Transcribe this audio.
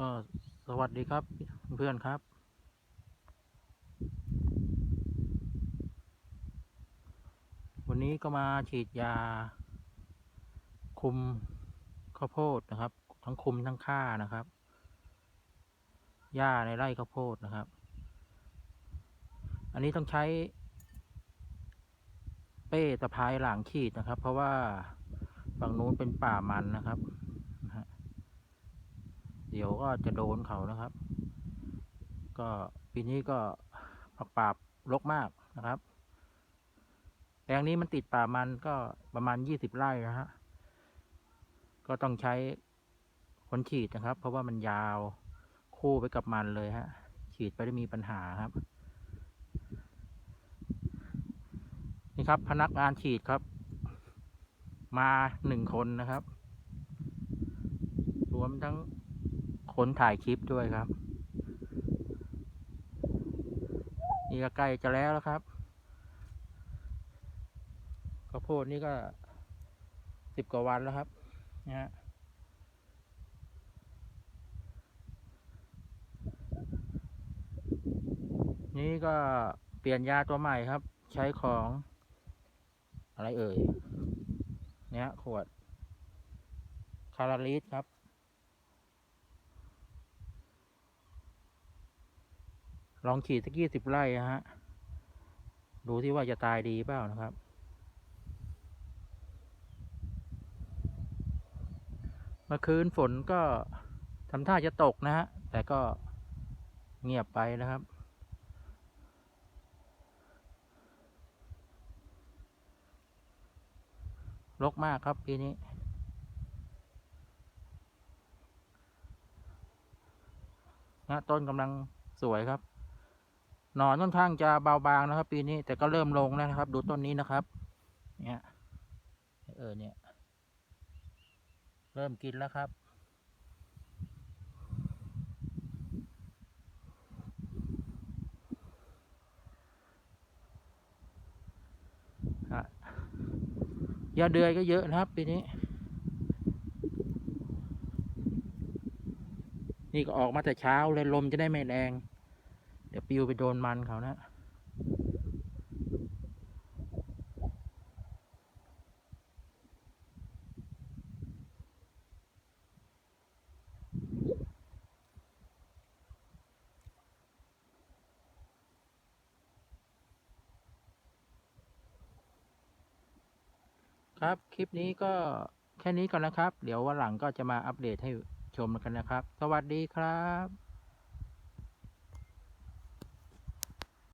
ก็สวัสดีครับเพื่อนครับ วันนี้ก็มาฉีดยา คุมข้าวโพดนะครับ ทั้งคุมทั้งฆ่านะครับหญ้าในไร่ข้าวโพดนะครับ อันนี้ต้องใช้ เป้ตะพายหลังฉีดนะครับ เพราะว่าฝั่งนู้นเป็นป่ามันนะครับ ดี๋ยวก็จะโดนเขานะครับ ก็ปีนี้ก็ผักปราบรกมากนะครับแปลงนี้มันติดป่ามันก็ประมาณยี่สิบไร่นะฮะก็ต้องใช้คนฉีดนะครับ เพราะว่ามันยาวคู่ไปกับมันเลยฮะ ฉีดไปได้มีปัญหาครับ นี่ครับ พนักงานฉีดครับ มาหนึ่งคนนะครับ รวมทั้ง คนถ่ายคลิปด้วยครับ นี่ก็ใกล้จะแล้วแล้วครับข้าวโพดนี่ก็สิบกว่าวันแล้วครับนะฮะนี่ก็เปลี่ยนยาตัวใหม่ครับ ใช้ของ อะไรเอ่ย เนี่ยขวด คาราลิสครับ ลองฉีดสักยี่สิบไร่นะฮะ ดูที่ว่าจะตายดีเปล่านะครับ เมื่อคืนฝนก็ทำท่าจะตกนะฮะ แต่ก็เงียบไปนะครับรกมากครับปีนี้นะต้นกำลังสวยครับ หนอนค่อนข้างจะเบาบางนะครับ ปีนี้แต่ก็เริ่มลงแล้วนะครับ ดูต้นนี้นะครับ เนี่ยเออเนี่ย เริ่มกินแล้วครับยาเดือยก็เยอะนะครับปีนี้ นี่ก็ออกมาแต่เช้าเลยลมจะได้ไม่แรง เดี๋ยวปิวไปโดนมันเขานะ ครับ คลิปนี้ก็แค่นี้ก่อนนะครับ เดี๋ยววันหลังก็จะมาอัปเดตให้ชมกันนะครับ สวัสดีครับ